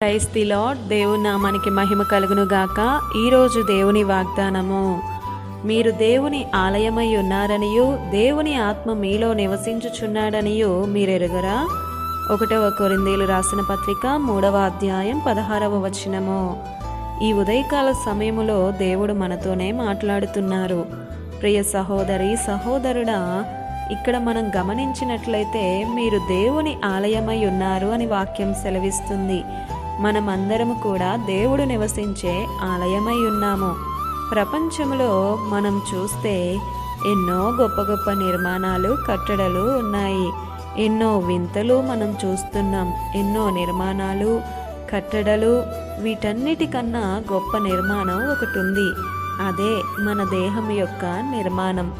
Price the దేవుని నామానికి మహిమ కలుగును గాక ఈరోజు దేవుని వాగ్దానము మీరు దేవుని ఆలయమై ఉన్నారనియు దేవుని ఆత్మ మీలో నివసించుచున్నాడనియు మీరెరుగరా? ఒకటవ కొరిందేలు రాసిన పత్రిక మూడవ అధ్యాయం పదహారవ వచనము. ఈ ఉదయకాల సమయములో దేవుడు మనతోనే మాట్లాడుతున్నారు. ప్రియ సహోదరి సహోదరుడా ఇక్కడ మనం గమనించినట్లయితే మీరు దేవుని ఆలయమై ఉన్నారు అని వాక్యం సెలవిస్తుంది. మనమందరము కూడా దేవుడు నివసించే ఆలయమై ఉన్నాము. ప్రపంచంలో మనం చూస్తే ఎన్నో గొప్ప గొప్ప నిర్మాణాలు కట్టడలు ఉన్నాయి. ఎన్నో వింతలు మనం చూస్తున్నాం. ఎన్నో నిర్మాణాలు కట్టడలు వీటన్నిటికన్నా గొప్ప నిర్మాణం ఒకటి ఉంది అదే మన దేహం యొక్క నిర్మాణం.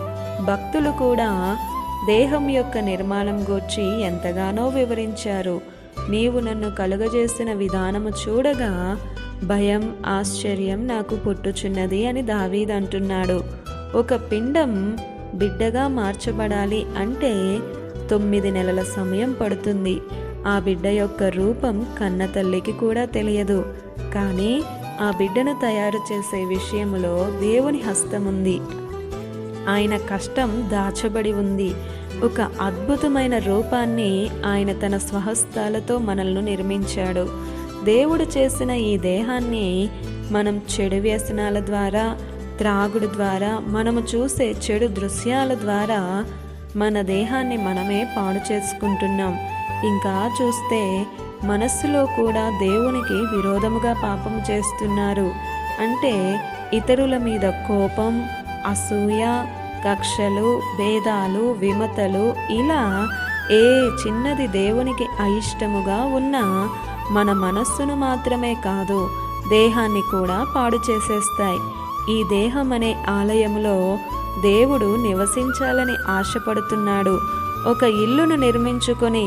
భక్తులు కూడా దేహం యొక్క నిర్మాణం గూర్చి ఎంతగానో వివరించారు. నీవు నన్ను కలుగజేసిన విధానము చూడగా భయం ఆశ్చర్యం నాకు పుట్టుచున్నది అని దావీద్ అంటున్నాడు. ఒక పిండం బిడ్డగా మార్చబడాలి అంటే తొమ్మిది నెలల సమయం పడుతుంది. ఆ బిడ్డ యొక్క రూపం కన్న తల్లికి కూడా తెలియదు. కానీ ఆ బిడ్డను తయారు చేసే విషయంలో దేవుని హస్తముంది. ఆయన కష్టం దాచబడి ఉంది. ఒక అద్భుతమైన రూపాన్ని ఆయన తన స్వహస్తాలతో మనల్ని నిర్మించాడు. దేవుడు చేసిన ఈ దేహాన్ని మనం చెడు వ్యసనాల ద్వారా త్రాగుడు ద్వారా మనము చూసే చెడు దృశ్యాల ద్వారా మన దేహాన్ని మనమే పాడు చేసుకుంటున్నాం. ఇంకా చూస్తే మనస్సులో కూడా దేవునికి విరోధముగా పాపం చేస్తున్నారు. అంటే ఇతరుల మీద కోపం అసూయ కక్షలు భేదాలు విమతలు ఇలా ఏ చిన్నది దేవునికి అయిష్టముగా ఉన్నా మన మనస్సును మాత్రమే కాదు దేహాన్ని కూడా పాడు చేసేస్తాయి. ఈ దేహం అనే ఆలయంలో దేవుడు నివసించాలని ఆశపడుతున్నాడు. ఒక ఇల్లును నిర్మించుకొని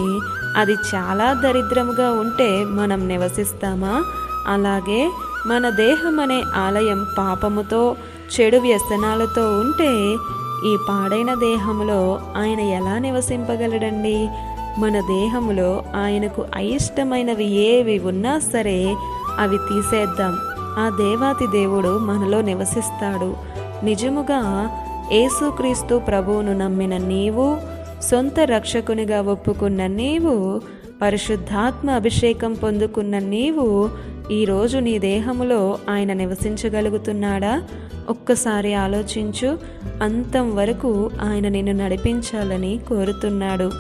అది చాలా దరిద్రముగా ఉంటే మనం నివసిస్తామా? అలాగే మన దేహం అనే ఆలయం పాపముతో చెడు వ్యసనాలతో ఉంటే ఈ పాడైన దేహంలో ఆయన ఎలా నివసింపగలడండి? మన దేహంలో ఆయనకు అయిష్టమైనవి ఏవి ఉన్నా సరే అవి తీసేద్దాం. ఆ దేవాతి దేవుడు మనలో నివసిస్తాడు. నిజముగా యేసుక్రీస్తు ప్రభువును నమ్మిన నీవు సొంత రక్షకునిగా ఒప్పుకున్న నీవు పరిశుద్ధాత్మ అభిషేకం పొందుకున్న నీవు ఈరోజు నీ దేహములో ఆయన నివసించగలుగుతున్నాడా? ఒక్కసారి ఆలోచించు. అంతం వరకు ఆయన నిన్ను నడిపించాలని కోరుతున్నాడు.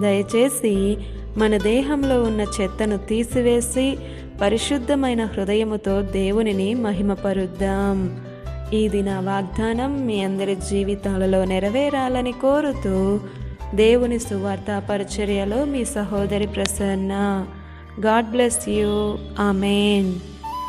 దయచేసి మన దేహంలో ఉన్న చెత్తను తీసివేసి పరిశుద్ధమైన హృదయముతో దేవునిని మహిమపరుద్దాం. ఇది నా వాగ్దానం మీ అందరి జీవితాలలో నెరవేరాలని కోరుతూ దేవుని సువార్త పరిచర్యలో మీ సహోదరి Prasanna. God bless you amen